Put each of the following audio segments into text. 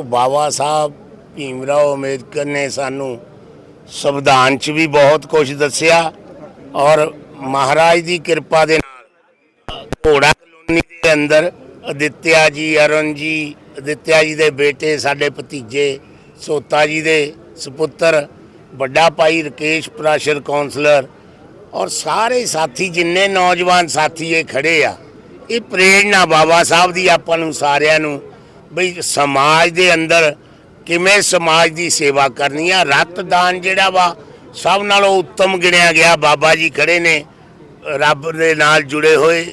ਦੇਖੋ ਬਾਬਾ ਸਾਹਿਬ, ਭੀਮਰਾਓ ਅੰਬੇਦਕਰ ਨੇ ਸਾਨੂੰ ਸੰਵਿਧਾਨ 'ਚ ਵੀ ਬਹੁਤ ਕੁਝ ਦੱਸਿਆ ਔਰ ਮਹਾਰਾਜ ਦੀ ਕਿਰਪਾ ਦੇ ਨਾਲ ਘੋੜਾ ਕਲੋਨੀ ਦੇ ਅੰਦਰ ਅਦਿੱਤਿਆ ਜੀ, ਅਰੁਣ ਜੀ, ਅਦਿੱਤਿਆ ਜੀ ਦੇ ਬੇਟੇ, ਸਾਡੇ ਭਤੀਜੇ ਸੋਤਾ ਜੀ ਦੇ ਸੁਪੁੱਤਰ, ਵੱਡਾ ਭਾਈ ਰਕੇਸ਼ ਪ੍ਰਾਸ਼ਰ ਕਾਉਂਸਲਰ ਔਰ ਸਾਰੇ ਸਾਥੀ, ਜਿੰਨੇ ਨੌਜਵਾਨ ਸਾਥੀ ਇਹ ਖੜੇ ਆ, ਇਹ ਪ੍ਰੇਰਣਾ ਬਾਬਾ ਸਾਹਿਬ ਦੀ ਆਪਾਂ ਨੂੰ ਸਾਰਿਆਂ ਨੂੰ ਬਈ ਸਮਾਜ ਦੇ ਅੰਦਰ ਕਿਵੇਂ ਸਮਾਜ ਦੀ ਸੇਵਾ ਕਰਨੀ ਆ? ਰਕਤਦਾਨ ਜਿਹੜਾ ਵਾ, ਸਭ ਨਾਲੋਂ ਉੱਤਮ ਗਿਣਿਆ ਗਿਆ। ਬਾਬਾ ਜੀ ਖੜੇ ਨੇ, ਰੱਬ ਦੇ ਨਾਲ ਜੁੜੇ ਹੋਏ।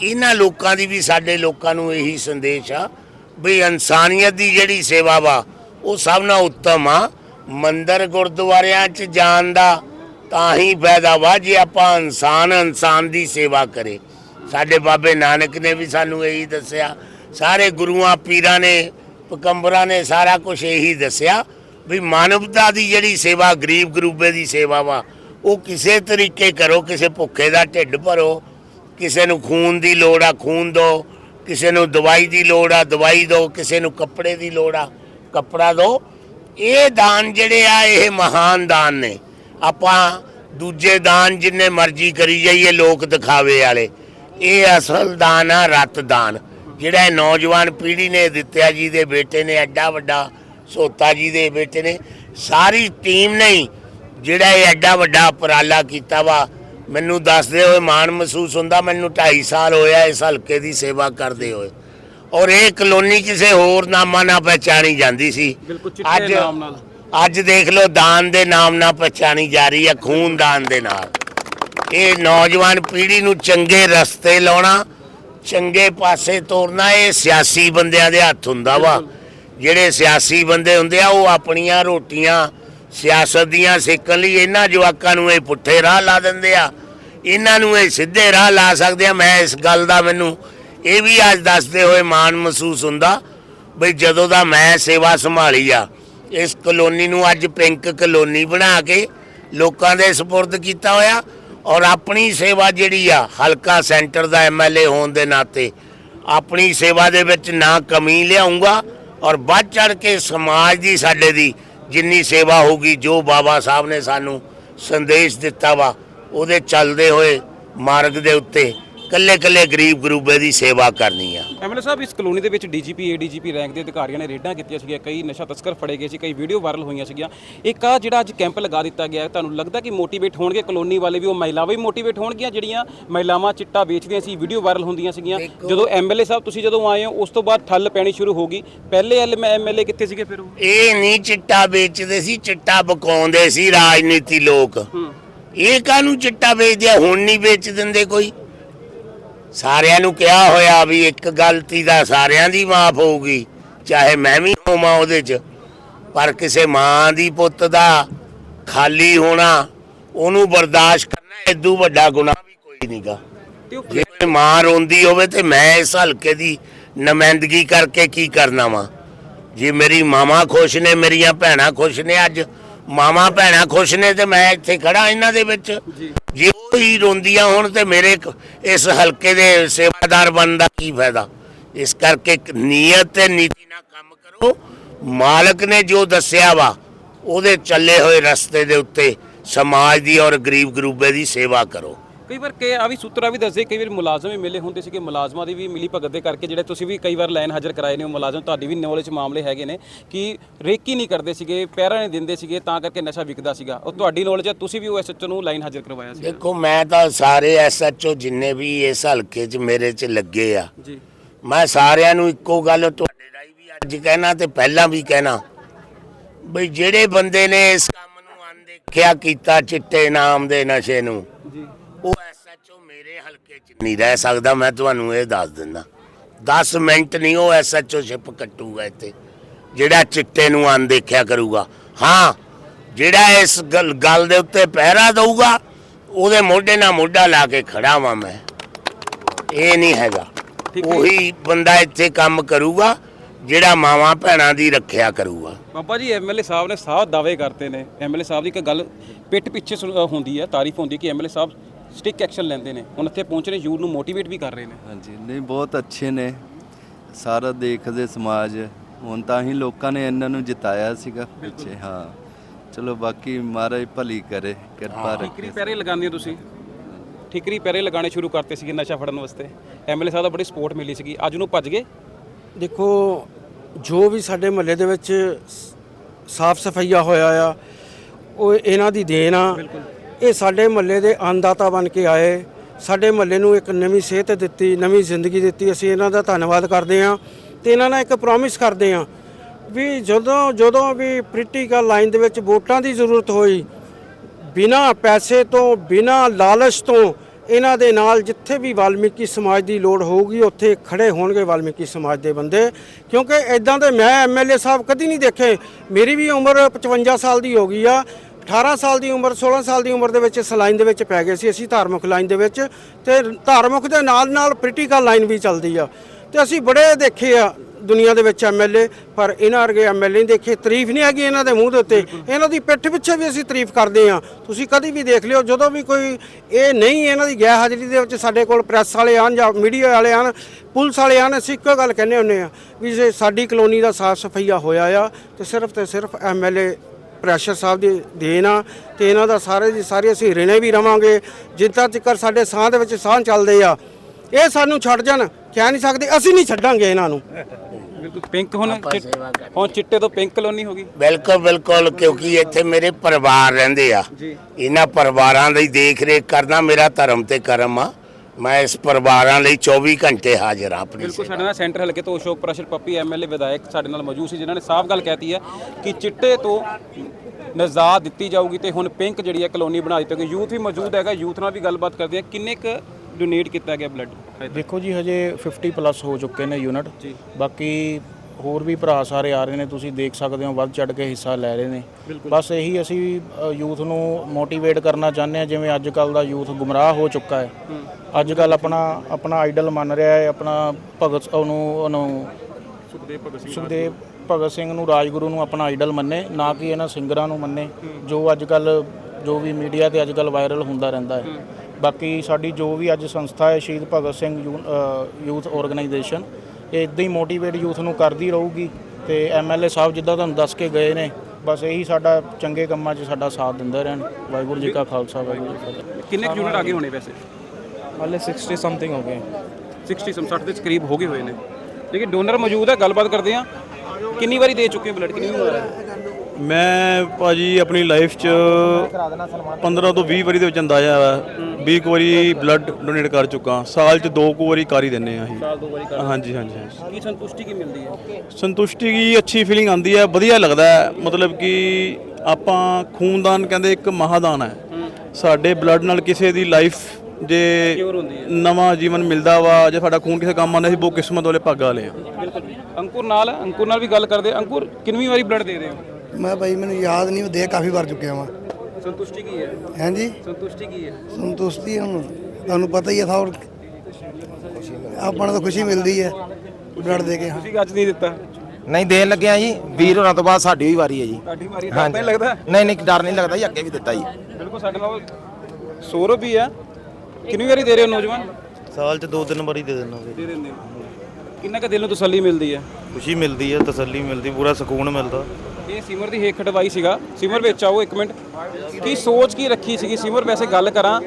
ਇਹਨਾਂ ਲੋਕਾਂ ਦੀ ਵੀ ਸਾਡੇ ਲੋਕਾਂ ਨੂੰ ਇਹੀ ਸੰਦੇਸ਼ ਆ ਬਈ ਇਨਸਾਨੀਅਤ ਦੀ ਜਿਹੜੀ ਸੇਵਾ ਵਾ, ਉਹ ਸਭ ਨਾਲ ਉੱਤਮ ਆ। ਮੰਦਰ ਗੁਰਦੁਆਰਿਆਂ 'ਚ ਜਾਣ ਦਾ ਤਾਂ ਹੀ ਫਾਇਦਾ ਵਾ ਜੇ ਆਪਾਂ ਇਨਸਾਨ ਇਨਸਾਨ ਦੀ ਸੇਵਾ ਕਰੇ। ਸਾਡੇ ਬਾਬੇ ਨਾਨਕ ਨੇ ਵੀ ਸਾਨੂੰ ਇਹੀ ਦੱਸਿਆ ਸਾਰੇ ਗੁਰੂਆਂ, ਪੀਰਾਂ ਨੇ ਪਕੰਬਰਾਂ ਨੇ ਸਾਰਾ ਕੁਝ ਇਹੀ ਦੱਸਿਆ ਵੀ ਮਾਨਵਤਾ ਦੀ ਜਿਹੜੀ ਸੇਵਾ, ਗਰੀਬ ਗਰੂਬੇ ਦੀ ਸੇਵਾ ਵਾ, ਉਹ ਕਿਸੇ ਤਰੀਕੇ ਕਰੋ, ਕਿਸੇ ਭੁੱਖੇ ਦਾ ਢਿੱਡ ਭਰੋ, ਕਿਸੇ ਨੂੰ ਖੂਨ ਦੀ ਲੋੜ ਆ, ਖੂਨ ਦਿਓ ਕਿਸੇ ਨੂੰ ਦਵਾਈ ਦੀ ਲੋੜ ਆ, ਦਵਾਈ ਦਿਓ ਕਿਸੇ ਨੂੰ ਕੱਪੜੇ ਦੀ ਲੋੜ ਆ, ਕੱਪੜਾ ਦਿਓ ਇਹ ਦਾਨ ਜਿਹੜੇ ਆ, ਇਹ ਮਹਾਨ ਦਾਨ ਨੇ। ਆਪਾਂ ਦੂਜੇ ਦਾਨ ਜਿੰਨੇ ਮਰਜ਼ੀ ਕਰੀ ਜਾਈਏ, ਲੋਕ ਦਿਖਾਵੇ ਵਾਲੇ। ਇਹ ਅਸਲ ਦਾਨ ਆ, ਰਤ ਦਾਨ। ਜਿਹੜਾ ਨੌਜਵਾਨ ਪੀੜ੍ਹੀ ਨੇ ਦਿੱਤਿਆ ਜੀ ਦੇ ਬੇਟੇ ਨੇ ਐਡਾ ਵੱਡਾ ਸੋਤਾ ਜੀ ਦੇ ਬੇਟੇ ਨੇ ਸਾਰੀ ਟੀਮ ਨੇ ਹੀ ਜਿਹੜਾ ਇਹ ਐਡਾ ਵੱਡਾ ਉਪਰਾਲਾ ਕੀਤਾ ਵਾ। ਮੈਨੂੰ ਦੱਸਦੇ ਹੋਏ ਮਾਣ ਮਹਿਸੂਸ ਹੁੰਦਾ ਮੈਨੂੰ 2.5 ਸਾਲ ਹੋਇਆ ਇਸ ਹਲਕੇ ਦੀ ਸੇਵਾ ਕਰਦੇ ਹੋਏ। ਔਰ ਇਹ ਕਲੋਨੀ ਕਿਸੇ ਹੋਰ ਨਾਮਾਂ ਨਾਲ ਪਹਿਚਾਣੀ ਜਾਂਦੀ ਸੀ। ਨਾਲ। ਅੱਜ ਦੇਖ ਲਓ ਦਾਨ ਦੇ ਨਾਮ ਨਾਲ ਪਛਾਣੀ ਜਾ ਰਹੀ ਹੈ ਖੂਨ ਦਾਨ ਦੇ ਨਾਲ। ਇਹ ਨੌਜਵਾਨ ਪੀੜ੍ਹੀ ਨੂੰ ਚੰਗੇ ਰਸਤੇ ਲਾਉਣਾ ਚੰਗੇ ਪਾਸੇ ਤੋਰਨਾ ਇਹ ਸਿਆਸੀ ਬੰਦਿਆਂ ਦੇ ਹੱਥ ਹੁੰਦਾ ਵਾ। ਜਿਹੜੇ ਸਿਆਸੀ ਬੰਦੇ ਹੁੰਦੇ ਆ, ਉਹ ਆਪਣੀਆਂ ਰੋਟੀਆਂ ਸਿਆਸਤ ਦੀਆਂ ਸੇਕਣ ਲਈ ਇਹਨਾਂ ਜਵਾਕਾਂ ਨੂੰ ਇਹ ਪੁੱਠੇ ਰਾਹ ਲਾ ਦਿੰਦੇ ਆ। ਇਹਨਾਂ ਨੂੰ ਇਹ ਸਿੱਧੇ ਰਾਹ ਲਾ ਸਕਦੇ ਆ। ਮੈਂ ਇਸ ਗੱਲ ਦਾ ਮੈਨੂੰ ਇਹ ਵੀ ਅੱਜ ਦੱਸਦੇ ਹੋਏ ਮਾਣ ਮਹਿਸੂਸ ਹੁੰਦਾ ਬਈ ਜਦੋਂ ਦਾ ਮੈਂ ਸੇਵਾ ਸੰਭਾਲੀ ਆ, ਇਸ ਕਲੋਨੀ ਨੂੰ ਅੱਜ ਪਿੰਕ ਕਲੋਨੀ ਬਣਾ ਕੇ ਲੋਕਾਂ ਦੇ ਸਪੁਰਦ ਕੀਤਾ ਹੋਇਆ। ਔਰ ਆਪਣੀ ਸੇਵਾ ਜਿਹੜੀ ਆ, ਹਲਕਾ ਸੈਂਟਰ ਦਾ ਐਮਐਲਏ ਹੋਣ ਦੇ ਨਾਤੇ, ਆਪਣੀ ਸੇਵਾ ਦੇ ਵਿੱਚ ਨਾ ਕਮੀ ਲਿਆਉਂਗਾ ਔਰ ਵੱਧ ਚੜ ਕੇ ਸਮਾਜ ਦੀ ਸਾਡੇ ਦੀ ਜਿੰਨੀ ਸੇਵਾ ਹੋਊਗੀ, ਜੋ ਬਾਬਾ ਸਾਹਿਬ ਨੇ ਸਾਨੂੰ ਸੰਦੇਸ਼ ਦਿੱਤਾ ਵਾ, ਉਹਦੇ ਚੱਲਦੇ ਹੋਏ ਮਾਰਗ ਦੇ ਉੱਤੇ ਕੱਲੇ ਕੱਲੇ ਗਰੀਬ ਗਰੂਬੇ ਦੀ ਸੇਵਾ ਕਰਨੀ ਆ। ਐਮਐਲਏ ਸਾਹਿਬ ਇਸ ਕਲੋਨੀ ਦੇ ਵਿੱਚ ਡੀਜੀਪੀ ਏਡੀਜੀਪੀ ਰੈਂਕ ਦੇ ਅਧਿਕਾਰੀਆਂ ਨੇ ਰੇਡਾਂ ਕੀਤੀਆਂ ਸੀਗੀਆਂ ਕਈ ਨਸ਼ਾ ਤਸਕਰ ਫੜੇ ਗਏ ਸੀ ਕਈ ਵੀਡੀਓ ਵਾਇਰਲ ਹੋਈਆਂ ਸੀਗੀਆਂ। ਇੱਕ ਆ ਜਿਹੜਾ ਅੱਜ ਕੈਂਪ ਲਗਾ ਦਿੱਤਾ ਗਿਆ ਤੁਹਾਨੂੰ ਲੱਗਦਾ ਕਿ ਮੋਟੀਵੇਟ ਹੋਣਗੇ ਕਲੋਨੀ ਵਾਲੇ ਵੀ ਉਹ ਮਹਿਲਾਵਾਂ ਵੀ ਮੋਟੀਵੇਟ ਹੋਣਗੀਆਂ ਜਿਹੜੀਆਂ ਮਹਿਲਾਵਾਂ ਚਿੱਟਾ ਵੇਚਦੀਆਂ ਸੀ ਵੀਡੀਓ ਵਾਇਰਲ ਹੁੰਦੀਆਂ ਸੀਗੀਆਂ। ਜਦੋਂ ਐਮਐਲਏ ਸਾਹਿਬ ਤੁਸੀਂ ਜਦੋਂ ਆਏ ਹੋ ਉਸ ਤੋਂ ਬਾਅਦ ਠੱਲ ਪੈਣੀ ਸ਼ੁਰੂ ਹੋ ਗਈ। ਪਹਿਲੇ ਐਮਐਲਏ ਕਿੱਥੇ ਸੀਗੇ ਫਿਰ ਉਹ? ਇਹ ਨਹੀਂ ਚਿੱਟਾ ਵੇਚਦੇ ਸੀ ਚਿੱਟਾ ਬਕਾਉਂਦੇ ਸੀ ਰਾਜਨੀਤੀ ਲੋਕ। ਇਹ ਕਾਹਨੂੰ ਚਿੱਟਾ ਵੇਚਦੇ? ਹੁਣ ਨਹੀਂ ਵੇਚ ਦਿੰਦੇ ਕੋਈ। ਸਾਰਿਆਂ ਨੂੰ ਕਿਹਾ ਹੋਇਆ ਵੀ ਇੱਕ ਗਲਤੀ ਦਾ ਸਾਰਿਆਂ ਦੀ ਮਾਫ ਹੋਊਗੀ ਚਾਹੇ ਮੈਂ ਵੀ ਹੋਵਾਂ ਉਹਦੇ 'ਚ ਪਰ ਕਿਸੇ ਮਾਂ ਦੀ ਪੁੱਤ ਦਾ ਖਾਲੀ ਹੋਣਾ ਉਹਨੂੰ ਬਰਦਾਸ਼ਤ ਕਰਨਾ ਇਦੋਂ ਵੱਡਾ ਗੁਨਾਹ ਵੀ ਕੋਈ ਨਹੀਂਗਾ। ਜੇ ਮਾਂ ਰੋਂਦੀ ਹੋਵੇ ਤੇ ਮੈਂ ਇਸ ਹਲਕੇ ਦੀ ਨੁਮਾਇੰਦਗੀ ਕਰਕੇ ਕੀ ਕਰਨਾ ਵਾ? ਜੇ ਮੇਰੀ ਮਾਮਾ ਖੁਸ਼ ਨੇ ਮੇਰੀਆਂ ਭੈਣਾਂ ਖੁਸ਼ ਨੇ ਅੱਜ ਮਾਮਾ ਭੈਣਾਂ ਖੁਸ਼ ਨੇ ਤੇ ਮੈਂ ਇੱਥੇ ਖੜਾ ਇਹਨਾਂ ਦੇ ਵਿੱਚ। ਜੀ। ਉਹ ਹੀ ਰੋਂਦੀਆਂ ਹੋਣ ਤੇ ਮੇਰੇ ਇਸ ਹਲਕੇ ਦੇ ਸੇਵਾਦਾਰ ਬਣਨ ਦਾ ਕੀ ਫਾਇਦਾ? ਇਸ ਕਰਕੇ ਨੀਅਤ ਤੇ ਨੀਤੀ ਨਾਲ ਕੰਮ ਕਰੋ। ਮਾਲਕ ਨੇ ਜੋ ਦੱਸਿਆ ਵਾ ਉਹਦੇ ਚੱਲੇ ਹੋਏ ਰਸਤੇ ਦੇ ਉੱਤੇ ਸਮਾਜ ਦੀ ਔਰ ਗਰੀਬ ਗਰੂਬੇ ਦੀ ਸੇਵਾ ਕਰੋ। ਕਈ ਵਾਰ ਕਿ ਆ ਵੀ ਸੂਤਰਾ ਵੀ ਦੱਸਦੇ ਕਈ ਵਾਰ ਮੁਲਾਜ਼ਮ ਵੀ ਮਿਲੇ ਹੁੰਦੇ ਸੀਗੇ ਮੁਲਾਜ਼ਮਾਂ ਦੀ ਵੀ ਮਿਲੀ ਭਗਤ ਦੇ ਕਰਕੇ ਜਿਹੜੇ ਤੁਸੀਂ ਵੀ ਕਈ ਵਾਰ ਲਾਈਨ ਹਾਜ਼ਰ ਕਰਾਏ ਨੇ ਉਹ ਮੁਲਾਜ਼ਮ ਤੁਹਾਡੀ ਵੀ ਨੌਲੇਜ ਮਾਮਲੇ ਹੈਗੇ ਨੇ ਕਿ ਰੇਕੀ ਨਹੀਂ ਕਰਦੇ ਸੀਗੇ ਪੈਰਾ ਨਹੀਂ ਦਿੰਦੇ ਸੀਗੇ ਤਾਂ ਕਰਕੇ ਨਸ਼ਾ ਵਿਕਦਾ ਸੀਗਾ। ਉਹ ਤੁਹਾਡੀ ਨੌਲੇਜ ਹੈ ਤੁਸੀਂ ਵੀ ਉਹ ਐਸਐਚਓ ਨੂੰ ਲਾਈਨ ਹਾਜ਼ਰ ਕਰਵਾਇਆ ਸੀ ਦੇਖੋ ਮੈਂ ਤਾਂ ਸਾਰੇ ਐਸਐਚਓ ਜਿੰਨੇ ਵੀ ਇਸ ਹਲਕੇ 'ਚ ਮੇਰੇ 'ਚ ਲੱਗੇ ਆ। ਜੀ। ਮੈਂ ਸਾਰਿਆਂ ਨੂੰ ਇੱਕੋ ਗੱਲ ਤੁਹਾਡੇ ਰਾਹੀਂ ਵੀ ਅੱਜ ਕਹਿਣਾ ਤੇ ਪਹਿਲਾਂ ਵੀ ਕਹਿਣਾ। ਬਈ ਜਿਹੜੇ ਬੰਦੇ ਨੇ ਇਸ ਕੰਮ ਨੂੰ ਅਣਦੇਖਿਆ ਕੀਤਾ ਚਿੱਟੇ ਨਾਮ ਦੇ ਨਸ਼ੇ ਨੂੰ ਜੀ ਉਹ ਐਸਐਚਓ ਮੇਰੇ ਹਲਕੇ 'ਚ ਨਹੀਂ ਰਹਿ ਸਕਦਾ ਮੈਂ ਤੁਹਾਨੂੰ ਇਹ ਦੱਸ ਦਿੰਦਾ। 10 ਮਿੰਟ ਨਹੀਂ ਉਹ ਐਸਐਚਓ ਸ਼ਿਪ ਕੱਟੂਗਾ ਇੱਥੇ। ਜਿਹੜਾ ਚਿੱਟੇ ਨੂੰ ਅਣਦੇਖਿਆ ਕਰੂਗਾ। ਹਾਂ ਜਿਹੜਾ ਇਸ ਗੱਲ ਗੱਲ ਦੇ ਉੱਤੇ ਪਹਿਰਾ ਦਊਗਾ ਉਹਦੇ ਮੋਢੇ ਨਾਲ ਮੋਢਾ ਲਾ ਕੇ ਖੜਾ ਵਾਂ ਮੈਂ। ਇਹ ਨਹੀਂ ਹੈਗਾ। ਉਹੀ ਬੰਦਾ ਇੱਥੇ ਕੰਮ ਕਰੂਗਾ ਜਿਹੜਾ ਮਾਵਾਂ ਭੈਣਾਂ ਦੀ ਰੱਖਿਆ ਕਰੂਗਾ। ਬਾਬਾ ਜੀ ਐਮਐਲਏ ਸਾਹਿਬ ਨੇ ਸਾਫ਼ ਦਾਅਵੇ ਕਰਤੇ ਨੇ। ਐਮਐਲਏ ਸਾਹਿਬ ਦੀ ਇੱਕ ਗੱਲ ਪਿੱਠ ਪਿੱਛੇ ਹੁੰਦੀ ਹੈ ਤਾਰੀਫ ਹੁੰਦੀ ਕਿ ਐਮਐਲਏ ਸਾਹਿਬ ਸਟਿਕ ਐਕਸ਼ਨ ਲੈਂਦੇ ਨੇ। ਹੁਣ ਇੱਥੇ ਪਹੁੰਚ ਰਹੇ ਯੂਥ ਨੂੰ ਮੋਟੀਵੇਟ ਵੀ ਕਰ ਰਹੇ ਨੇ। ਹਾਂਜੀ ਨਹੀਂ ਬਹੁਤ ਅੱਛੇ ਨੇ। ਸਾਰਾ ਦੇਖਦੇ ਸਮਾਜ। ਹੁਣ ਤਾਂ ਹੀ ਲੋਕਾਂ ਨੇ ਇਹਨਾਂ ਨੂੰ ਜਿਤਾਇਆ ਸੀਗਾ ਪਿੱਛੇ ਹਾਂ। ਚਲੋ ਬਾਕੀ ਮਹਾਰਾਜ ਭਲੀ ਕਰੇ ਕਿਰਪਾ ਠਿਕਰੀ ਰੱਖੇ ਪੈਰੇ ਲਗਾਉਂਦੇ ਹੋ ਤੁਸੀਂ। ਠਿਕਰੀ ਪੈਰੇ ਲਗਾਉਣੇ ਸ਼ੁਰੂ ਕਰਤੇ ਸੀਗੇ ਨਸ਼ਾ ਫੜਨ ਵਾਸਤੇ। ਐਮਐਲਏ ਸਾਹਿਬ ਦਾ ਬੜੀ ਸਪੋਰਟ ਮਿਲੀ ਸੀਗੀ। ਅੱਜ ਉਹਨੂੰ ਭੱਜ ਗਏ? ਦੇਖੋ ਜੋ ਵੀ ਸਾਡੇ ਮਹੱਲੇ ਦੇ ਵਿੱਚ ਸਾਫ਼ ਸਫਾਈਆ ਹੋਇਆ ਆ ਉਹ ਇਹਨਾਂ ਦੀ ਦੇਣ ਆ। ਇਹ ਸਾਡੇ ਮਹੱਲੇ ਦੇ ਅੰਨਦਾਤਾ ਬਣ ਕੇ ਆਏ। ਸਾਡੇ ਮਹੱਲੇ ਨੂੰ ਇੱਕ ਨਵੀਂ ਸਿਹਤ ਦਿੱਤੀ, ਨਵੀਂ ਜ਼ਿੰਦਗੀ ਦਿੱਤੀ। ਅਸੀਂ ਇਹਨਾਂ ਦਾ ਧੰਨਵਾਦ ਕਰਦੇ ਹਾਂ ਤੇ ਇਹਨਾਂ ਨਾਲ ਇੱਕ ਪ੍ਰੋਮਿਸ ਕਰਦੇ ਹਾਂ ਵੀ ਜਦੋਂ ਜਦੋਂ ਵੀ ਪੋਲੀਟੀਕਲ ਲਾਈਨ ਦੇ ਵਿੱਚ ਵੋਟਾਂ ਦੀ ਜ਼ਰੂਰਤ ਹੋਈ, ਬਿਨਾ ਪੈਸੇ ਤੋਂ, ਬਿਨਾ ਲਾਲਚ ਤੋਂ ਇਹਨਾਂ ਦੇ ਨਾਲ ਜਿੱਥੇ ਵੀ ਵਾਲਮੀਕੀ ਸਮਾਜ ਦੀ ਲੋੜ ਹੋਊਗੀ, ਉੱਥੇ ਖੜੇ ਹੋਣਗੇ ਵਾਲਮੀਕੀ ਸਮਾਜ ਦੇ ਬੰਦੇ। ਕਿਉਂਕਿ ਇਦਾਂ ਦੇ ਮੈਂ ਐਮਐਲਏ ਸਾਹਿਬ ਕਦੀ ਨਹੀਂ ਦੇਖੇ। ਮੇਰੀ ਵੀ ਉਮਰ 55 ਸਾਲ ਦੀ ਹੋ ਗਈ ਆ। 18 ਸਾਲ ਦੀ ਉਮਰ 16 ਸਾਲ ਦੀ ਉਮਰ ਦੇ ਵਿੱਚ ਇਸ ਲਾਈਨ ਦੇ ਵਿੱਚ ਪੈ ਗਏ ਸੀ, ਅਸੀਂ ਧਾਰਮਿਕ ਲਾਈਨ ਦੇ ਵਿੱਚ ਤੇ ਧਾਰਮਿਕ ਦੇ ਨਾਲ ਨਾਲ ਪੋਲੀਟੀਕਲ ਲਾਈਨ ਵੀ ਚੱਲਦੀ ਆ। ਤੇ ਅਸੀਂ ਬੜੇ ਦੇਖੇ ਆ ਦੁਨੀਆ ਦੇ ਵਿੱਚ ਐਮਐਲਏ ਪਰ ਇਹਨਾਂ ਵਰਗੇ ਐਮਐਲਏ ਨਹੀਂ ਦੇਖੇ, ਤਾਰੀਫ ਨਹੀਂ ਹੈਗੀ ਇਹਨਾਂ ਦੇ ਮੂੰਹ ਦੇ ਉੱਤੇ। ਇਹਨਾਂ ਦੀ ਪਿੱਠ ਪਿੱਛੇ ਵੀ ਅਸੀਂ ਤਾਰੀਫ ਕਰਦੇ ਆ। ਤੁਸੀਂ ਕਦੀ ਵੀ ਦੇਖ ਲਿਓ, ਜਦੋਂ ਵੀ ਕੋਈ ਇਹ ਨਹੀਂ, ਇਹਨਾਂ ਦੀ ਗੈਰ ਹਾਜ਼ਰੀ ਦੇ ਵਿੱਚ ਸਾਡੇ ਕੋਲ ਪ੍ਰੈਸ ਵਾਲੇ ਆਣ ਜਾਂ ਮੀਡੀਆ ਵਾਲੇ ਆਣ ਪੁਲਿਸ ਵਾਲੇ ਆਣ ਅਸੀਂ ਇੱਕੋ ਗੱਲ ਕਹਿੰਦੇ ਹੁੰਦੇ ਆ ਵੀ ਜੇ ਸਾਡੀ ਕਲੋਨੀ ਦਾ ਸਾਫ਼ ਸਫਾਈਆ ਹੋਇਆ ਆ, ਤੇ ਸਿਰਫ ਤੇ ਸਿਰਫ ਐਮਐਲਏ ਪ੍ਰੈਸ਼ਰ ਸਾਹਿਬ ਦੀ ਦੇਣ ਆ ਤੇ ਇਹਨਾਂ ਦਾ ਸਾਰੇ ਦੀ ਸਾਰੇ ਅਸੀਂ ਰਿਣੇ ਵੀ ਰਵਾਂਗੇ। ਜਿੰਨਾ ਤੱਕ ਸਾਡੇ ਸਾਹ ਦੇ ਵਿੱਚ ਸਾਹ ਚੱਲਦੇ ਆ ਇਹ ਸਾਨੂੰ ਛੱਡ ਜਾਣ ਕਹਿ ਨਹੀਂ ਸਕਦੇ ਅਸੀਂ ਨਹੀਂ ਛੱਡਾਂਗੇ ਇਹਨਾਂ ਨੂੰ। ਬਿਲਕੁਲ ਪਿੰਕ ਹੁਣ ਹੁਣ ਚਿੱਟੇ ਤੋਂ ਪਿੰਕ ਕਲੋਨੀ ਹੋ ਗਈ। ਬਿਲਕੁਲ ਬਿਲਕੁਲ ਕਿਉਂਕਿ ਇੱਥੇ ਮੇਰੇ ਪਰਿਵਾਰ ਰਹਿੰਦੇ ਆ। ਜੀ। ਇਹਨਾਂ ਪਰਿਵਾਰਾਂ ਦੀ ਦੇਖ ਰੇਖ ਕਰਨਾ ਮੇਰਾ ਧਰਮ ਤੇ ਕਰਮ ਆ। ਮੈਂ ਇਸ ਪਰਿਵਾਰਾਂ ਲਈ 24 ਘੰਟੇ ਹਾਜ਼ਰ ਹਾਂ ਆਪਣੀ ਬਿਲਕੁਲ ਸਾਡੇ ਨਾਲ ਸੈਂਟਰ ਹਲਕੇ ਤੋਂ ਅਸ਼ੋਕ ਪ੍ਰਸ਼ਰ ਪੱਪੀ ਐਮਐਲਏ ਵਿਧਾਇਕ ਸਾਡੇ ਨਾਲ ਮੌਜੂਦ ਸੀ ਜਿਨ੍ਹਾਂ ਨੇ ਸਾਫ਼ ਗੱਲ ਕਹਿਤੀ ਹੈ ਕਿ ਚਿੱਟੇ ਤੋਂ ਨਜ਼ਾਦ ਦਿੱਤੀ ਜਾਊਗੀ ਤੇ ਹੁਣ ਪਿੰਕ ਜਿਹੜੀ ਹੈ ਕਲੋਨੀ ਬਣਾ ਦਿੱਤੀ ਗਈ ਯੂਥ ਵੀ ਮੌਜੂਦ ਹੈਗਾ ਯੂਥ ਨਾਲ ਵੀ ਗੱਲਬਾਤ ਕਰਦੇ ਆ। ਕਿੰਨੇ ਕ ਡੋਨੇਟ ਕੀਤਾ ਗਿਆ ਬਲੱਡ ਦੇਖੋ ਜੀ ਹਜੇ 50 ਪਲੱਸ ਹੋ ਚੁੱਕੇ ਨੇ ਯੂਨਿਟ ਬਾਕੀ ਹੋਰ ਵੀ ਭਰਾ ਸਾਰੇ ਆ ਰਹੇ ਨੇ ਤੁਸੀਂ ਦੇਖ ਸਕਦੇ ਹੋ ਵੱਧ ਚੜ ਕੇ ਹਿੱਸਾ ਲੈ ਰਹੇ ਨੇ। ਬਸ ਇਹੀ ਅਸੀਂ ਯੂਥ ਨੂੰ ਮੋਟੀਵੇਟ ਕਰਨਾ ਚਾਹੁੰਦੇ ਹਾਂ ਜਿਵੇਂ ਅੱਜ ਕੱਲ ਦਾ ਯੂਥ ਗੁੰਮਰਾਹ ਹੋ ਚੁੱਕਾ ਹੈ। ਅੱਜ ਕੱਲ ਆਪਣਾ ਆਪਣਾ ਆਈਡਲ ਮੰਨ ਰਿਹਾ ਹੈ ਆਪਣਾ ਭਗਤ ਉਹਨੂੰ ਉਹਨੂੰ ਸੁਖਦੇਵ ਭਗਤ ਸਿੰਘ ਸੁਖਦੇਵ ਭਗਤ ਸਿੰਘ ਨੂੰ ਰਾਜਗੁਰੂ ਨੂੰ ਆਪਣਾ ਆਈਡਲ ਮੰਨੇ ਨਾ ਕਿ ਇਹਨਾਂ ਸਿੰਗਰਾਂ ਨੂੰ ਮੰਨੇ ਜੋ ਅੱਜ ਕੱਲ ਜੋ ਵੀ ਮੀਡੀਆ ਤੇ ਅੱਜ ਕੱਲ ਵਾਇਰਲ ਹੁੰਦਾ ਰਹਿੰਦਾ ਹੈ। ਬਾਕੀ ਸਾਡੀ ਜੋ ਵੀ ਅੱਜ ਸੰਸਥਾ ਹੈ ਸ਼ਹੀਦ ਭਗਤ ਸਿੰਘ ਯੂਥ ਆਰਗੇਨਾਈਜੇਸ਼ਨ ਇਹ ਇਦਾਂ ਹੀ ਮੋਟੀਵੇਟ ਯੂਥ ਨੂੰ ਕਰਦੀ ਰਹੂਗੀ ਤੇ ਐਮਐਲਏ ਸਾਹਿਬ ਜਿੱਦਾਂ ਤੁਹਾਨੂੰ ਦੱਸ ਕੇ ਗਏ ਨੇ ਬਸ ਇਹੀ ਸਾਡਾ ਚੰਗੇ ਕੰਮਾਂ 'ਚ ਸਾਡਾ ਸਾਥ ਦਿੰਦੇ ਰਹਿਣ। ਵਾਹਿਗੁਰੂ ਜੀ ਕਾ ਖਾਲਸਾ ਵਾਹਿਗੁਰੂ ਜੀ ਕੀ ਫਤਿਹ। ਕਿੰਨੇ ਕੁ ਯੂਨਿਟ ਆਗੇ ਹੋਣੇ ਵੈਸੇ? ਹਾਲੇ 60 ਸਮਥਿੰਗ ਹੋ ਗਏ। 60 60 ਦੇ ਕਰੀਬ ਹੋ ਗਏ ਹੋਏ ਨੇ। ਲੇਕਿਨ ਡੋਨਰ ਮੌਜੂਦ ਹੈ ਗੱਲਬਾਤ ਕਰਦੇ ਆ ਕਿੰਨੀ ਵਾਰੀ ਦੇ ਚੁੱਕੇ ਹੋ ਬਲੱਡ? ਕਿੰਨੀ ਵਾਰ ਹੈ? ਮੈਂ ਭਾਜੀ ਆਪਣੀ ਲਾਈਫ 'ਚ 15 ਤੋਂ 20 ਵਾਰੀ ਦੇ ਵਿੱਚ ਅੰਦਾਜ਼ਾ ਹੈ। 20 ਕੁ ਵਾਰੀ ਬਲੱਡ ਡੋਨੇਟ ਕਰ ਚੁੱਕਾ। ਸਾਲ 'ਚ ਦੋ ਕੁ ਵਾਰੀ ਕਰ ਹੀ ਦਿੰਨੇ ਆ ਅਸੀਂ। ਸਾਲ ਦੋ ਵਾਰੀ ਹਾਂਜੀ ਹਾਂਜੀ ਹਾਂਜੀ। ਕੀ ਸੰਤੁਸ਼ਟੀ ਕੀ ਮਿਲਦੀ ਹੈ? ਸੰਤੁਸ਼ਟੀ ਕੀ ਅੱਛੀ ਫੀਲਿੰਗ ਆਉਂਦੀ ਹੈ ਵਧੀਆ ਲੱਗਦਾ ਹੈ। ਮਤਲਬ ਕਿ ਆਪਾਂ ਖੂਨਦਾਨ ਕਹਿੰਦੇ ਇੱਕ ਮਹਾਦਾਨ ਹੈ। ਸਾਡੇ ਬਲੱਡ ਨਾਲ ਕਿਸੇ ਦੀ ਲਾਈਫ ਜੇ ਕਿਉਰ ਹੁੰਦੀ ਹੈ। ਨਵਾਂ ਜੀਵਨ ਮਿਲਦਾ ਵਾ ਜੇ ਸਾਡਾ ਖੂਨ ਕਿਸੇ ਕੰਮ ਆਉਂਦਾ ਸੀ ਬਹੁਤ ਕਿਸਮਤ ਵਾਲੇ ਭਾਗਾ ਵਾਲੇ ਆ ਬਿਲਕੁਲ ਅੰਕੁਰ ਨਾਲ ਅੰਕੁਰ ਨਾਲ ਵੀ ਗੱਲ ਕਰਦੇ। ਅੰਕੁਰ ਕਿੰਨੀ ਵਾਰੀ ਬਲੱਡ ਦੇ ਰਹੇ ਹੋ? ਮੈਂ ਭਾਈ ਮੈਨੂੰ ਯਾਦ ਨਹੀਂ ਉਹ ਦੇ ਕਾਫੀ ਵਾਰ ਚੁੱਕਿਆ ਵਾਂ। ਸੰਤੁਸ਼ਟੀ ਕੀ ਹੈ? ਹਾਂਜੀ? ਸੰਤੁਸ਼ਟੀ ਕੀ ਹੈ? ਸੰਤੁਸ਼ਟੀ ਹੁਣ ਤੁਹਾਨੂੰ ਪਤਾ ਹੀ ਹੈ ਸੌ ਆਪਾਂ ਨੂੰ ਤਾਂ ਖੁਸ਼ੀ ਮਿਲਦੀ ਹੈ ਬਲੱਡ ਦੇ ਕੇ ਹਾਂ। ਤੁਸੀਂ ਅੱਜ ਨਹੀਂ ਦਿੱਤਾ? ਨਹੀਂ ਦੇਣ ਲੱਗਿਆ ਜੀ। ਵੀਰ ਹੋਰਾਂ ਤੋਂ ਬਾਅਦ ਸਾਡੀ ਵੀ ਵਾਰੀ ਹੈ ਜੀ। ਤੁਹਾਡੀ ਵਾਰੀ ਤਾਂ ਨਹੀਂ ਲੱਗਦਾ? ਨਹੀਂ ਨਹੀਂ ਡਰ ਨਹੀਂ ਲੱਗਦਾ ਜੀ ਅੱਗੇ ਵੀ ਦਿੱਤਾ ਜੀ। ਬਿਲਕੁਲ ਸਾਡੇ ਨਾਲ ਸੌਰਵ ਵੀ ਆ ਕਿੰਨੀ ਵਾਰੀ ਦੇ ਰਹੇ ਹੋ ਨੌਜਵਾਨ? ਸਾਲ 'ਚ ਦੋ ਤਿੰਨ ਵਾਰੀ ਦੇ ਦਿੰਦਾ ਦੇ ਦਿੰਦੇ ਹੋ। ਕਿੰਨਾ ਕੁ ਦਿਲ ਨੂੰ ਤਸੱਲੀ ਮਿਲਦੀ ਹੈ? ਖੁਸ਼ੀ ਮਿਲਦੀ ਹੈ ਤਸੱਲੀ ਮਿਲਦੀ ਪੂਰਾ ਸਕੂਨ ਮਿਲਦਾ। ਇਹ ਸਿਮਰ ਦੀ ਹੇਕ ਖਟਵਾਈ ਸੀਗਾ। ਸਿਮਰ ਵਿੱਚ ਆਓ ਇੱਕ ਮਿੰਟ। ਕੀ ਸੋਚ ਕੀ ਰੱਖੀ ਸੀਗੀ? ਸਿਮਰ ਵੈਸੇ ਗੱਲ ਕਰਾਂ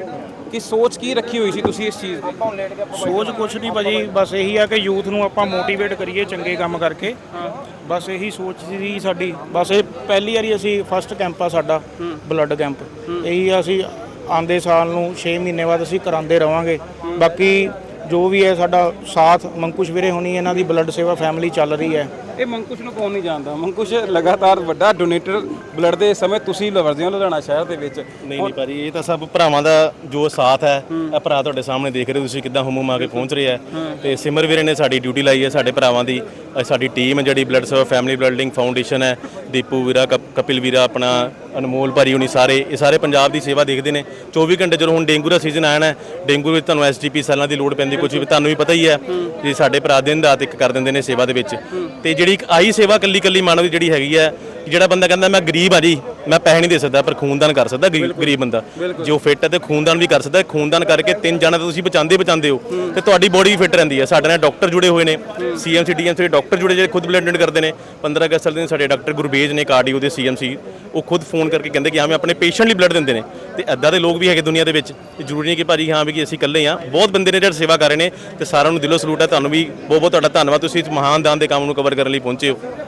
ਕਿ ਸੋਚ ਕੀ ਰੱਖੀ ਹੋਈ ਸੀ ਤੁਸੀਂ ਇਸ ਚੀਜ਼ ਦੀ? ਸੋਚ ਕੁਛ ਨਹੀਂ ਭਾਜੀ, ਬਸ ਇਹੀ ਆ ਕਿ ਯੂਥ ਨੂੰ ਆਪਾਂ ਮੋਟੀਵੇਟ ਕਰੀਏ ਚੰਗੇ ਕੰਮ ਕਰਕੇ। ਬਸ ਇਹੀ ਸੋਚ ਸੀ ਸਾਡੀ। ਬਸ ਇਹ ਪਹਿਲੀ ਵਾਰੀ ਅਸੀਂ ਫਸਟ ਕੈਂਪ ਆ ਸਾਡਾ ਬਲੱਡ ਕੈਂਪ ਇਹੀ ਆ ਅਸੀਂ ਆਂਦੇ ਸਾਲ ਨੂੰ 6 ਮਹੀਨੇ ਬਾਅਦ ਅਸੀਂ ਕਰਾਉਂਦੇ ਰਵਾਂਗੇ। ਬਾਕੀ ਜੋ ਵੀ ਹੈ ਸਾਡਾ ਸਾਥ, ਮੰਕੁਸ਼ ਵੀਰੇ ਹੋਣੀ, ਇਹਨਾਂ ਦੀ ਬਲੱਡ ਸੇਵਾ ਫੈਮਿਲੀ ਚੱਲ ਰਹੀ ਹੈ। ਇਹ ਮੰਕੁਸ਼ ਨੂੰ ਕੌਣ ਨਹੀਂ ਜਾਣਦਾ? ਮੰਕੁਸ਼ ਲਗਾਤਾਰ ਵੱਡਾ ਡੋਨੇਟਰ ਬਲੱਡ ਦੇ ਸਮੇਂ ਤੁਸੀਂ ਲਵਰਦੇ ਹੋ ਲੁਧਿਆਣਾ ਸ਼ਹਿਰ ਦੇ ਵਿੱਚ। ਨਹੀਂ ਨਹੀਂ ਭਾਜੀ ਇਹ ਤਾਂ ਸਭ ਭਰਾਵਾਂ ਦਾ ਜੋ ਸਾਥ ਹੈ ਇਹ ਭਰਾ ਤੁਹਾਡੇ ਸਾਹਮਣੇ ਦੇਖ ਰਹੇ ਹੋ ਤੁਸੀਂ ਕਿੱਦਾਂ ਹੁਮਮ ਆ ਕੇ ਪਹੁੰਚ ਰਹੇ ਆ ਤੇ ਸਿਮਰ ਵੀਰੇ ਨੇ ਸਾਡੀ ਡਿਊਟੀ ਲਾਈ ਹੈ ਸਾਡੇ ਭਰਾਵਾਂ ਦੀ। ਸਾਡੀ ਟੀਮ ਹੈ ਜਿਹੜੀ ਬਲੱਡ ਸੇਵਾ ਫੈਮਿਲੀ ਬਲੱਡਿੰਗ ਫਾਊਂਡੇਸ਼ਨ ਹੈ। ਦੀਪੂ ਵੀਰਾ ਕਪ- ਕਪਿਲ ਵੀਰਾ ਆਪਣਾ ਅਨਮੋਲ ਭਾਰੀ ਹੁਣੀ ਸਾਰੇ ਇਹ ਸਾਰੇ ਪੰਜਾਬ ਦੀ ਸੇਵਾ ਦੇਖਦੇ ਨੇ। 24 ਘੰਟੇ ਜਦੋਂ ਹੁਣ ਡੇਂਗੂ ਦਾ ਸੀਜ਼ਨ ਆਇਆ ਨਾ ਡੇਂਗੂ ਵਿੱਚ ਤੁਹਾਨੂੰ ਐਸਜੀਪੀ ਸੈੱਲਾਂ ਦੀ ਲੋੜ ਪੈਂਦੀ ਕੁਝ ਵੀ ਤੁਹਾਨੂੰ ਵੀ ਪਤਾ ਹੀ ਹੈ। ਕਿ ਸਾਡੇ ਭਰਾ ਦਿਨ ਰਾਤ ਇੱਕ ਕਰ ਦਿੰਦੇ ਨੇ ਸੇਵਾ ਦੇ ਵਿੱਚ। ਤੇ ਜਿਹੜੀ ਇੱਕ ਆਈ ਸੇਵਾ ਕੱਲੀ ਕੱਲੀ ਮਾਨਵ ਦੀ ਜਿਹੜੀ ਹੈਗੀ ਹੈ ਜਿਹੜਾ ਬੰਦਾ ਕਹਿੰਦਾ ਮੈਂ ਗਰੀਬ ਆ ਜੀ ਮੈਂ ਪੈਸੇ ਨਹੀਂ ਦੇ ਸਕਦਾ ਪਰ ਖੂਨਦਾਨ ਕਰ ਸਕਦਾ ਗਰੀਬ ਗਰੀਬ ਬੰਦਾ। ਜੋ ਫਿੱਟ ਹੈ ਤੇ ਖੂਨਦਾਨ ਵੀ ਕਰ ਸਕਦਾ ਖੂਨਦਾਨ ਕਰਕੇ ਤਿੰਨ ਜਣਾ ਤੁਸੀਂ ਬਚਾਉਂਦੇ ਬਚਾਉਂਦੇ ਹੋ। ਤੇ ਤੁਹਾਡੀ ਬੋਡੀ ਵੀ ਫਿੱਟ ਰਹਿੰਦੀ ਹੈ। ਸਾਡੇ ਨਾਲ ਡਾਕਟਰ ਜੁੜੇ ਹੋਏ ਨੇ ਸੀਐਮਸੀ ਡੀਐਮਸੀ ਦੇ ਡਾਕਟਰ ਜੁੜੇ ਜਿਹੜੇ ਖੁਦ ਬਲੱਡ ਡੋਨੇਟ ਕਰਦੇ ਨੇ। 15 ਅਗਸਤ ਵਾਲੇ ਦਿਨ ਸਾਡੇ ਡਾਕਟਰ ਗੁਰਬੇਜ ਨੇ ਕਾਰਡੀਓ ਦੇ ਸੀਐਮਸੀ ਉਹ ਖੁਦ ਫੋਨ ਕਰਕੇ ਕਹਿੰਦੇ ਕਿ ਹਾਂ ਮੈਂ ਆਪਣੇ ਪੇਸ਼ੈਂਟ ਲਈ ਬਲੱਡ ਦਿੰਦੇ ਨੇ। ਤੇ ਐਦਾਂ ਦੇ ਲੋਕ ਵੀ ਹੈਗੇ ਦੁਨੀਆ ਦੇ ਵਿੱਚ। ਤੇ ਜ਼ਰੂਰੀ ਨਹੀਂ ਕਿ ਭਾਜੀ ਹਾਂ ਵੀ ਕਿ ਅਸੀਂ ਇਕੱਲੇ ਹਾਂ। ਬਹੁਤ ਬੰਦੇ ਨੇ ਜਿਹੜੇ ਸੇਵਾ ਕਰ ਰਹੇ ਨੇ ਤੇ ਸਾਰਿਆਂ ਨੂੰ ਦਿਲੋਂ ਸਲੂਟ ਹੈ। ਤੁਹਾਨੂੰ ਵੀ ਬਹੁਤ ਬਹੁਤ ਤੁਹਾਡਾ ਧੰਨਵਾਦ। ਤੁਸੀਂ ਇਸ ਮਹਾਨ ਦਾਨ ਦੇ ਕੰਮ ਨੂੰ ਕਵਰ ਕਰਨ ਲਈ ਪਹੁੰਚੇ ਹੋ